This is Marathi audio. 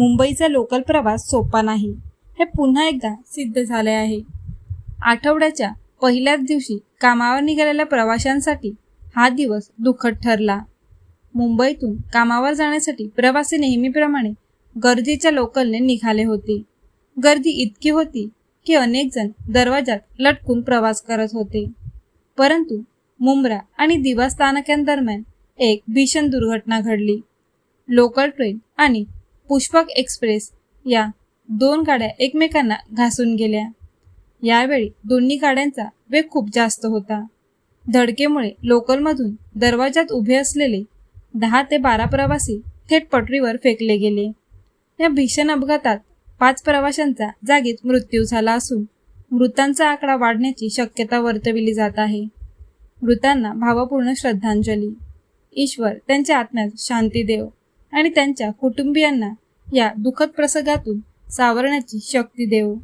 मुंबईचा लोकल प्रवास सोपा नाही. हे पुन्हा एकदा सिद्ध झाले आहे. आठवड्याच्या पहिल्याच दिवशी कामावर निघालेल्या प्रवाशांसाठी हा दिवस दुःखद ठरला. मुंबईतून कामावर जाण्यासाठी प्रवासी नेहमीप्रमाणे गर्दीच्या लोकलने निघाले होते. गर्दी इतकी होती की अनेक जण दरवाजात लटकून प्रवास करत होते. परंतु मुंब्रा आणि दिवा स्थानकांदरम्यान एक भीषण दुर्घटना घडली. लोकल ट्रेन आणि पुष्पक एक्सप्रेस या दोन गाड्या एकमेकांना घासून गेल्या. यावेळी दोन्ही गाड्यांचा वेग खूप जास्त होता. धडकेमुळे लोकलमधून दरवाजात उभे असलेले दहा ते बारा प्रवासी थेट पटरीवर फेकले गेले. या भीषण अपघातात पाच प्रवाशांचा जागीच मृत्यू झाला असून मृतांचा आकडा वाढण्याची शक्यता वर्तविली जात आहे. मृतांना भावपूर्ण श्रद्धांजली. ईश्वर त्यांच्या आत्म्यात शांती देव. आणि त्यांच्या कुटुंबियांना या दुःखद प्रसंगातून सावरण्याची शक्ती देवो.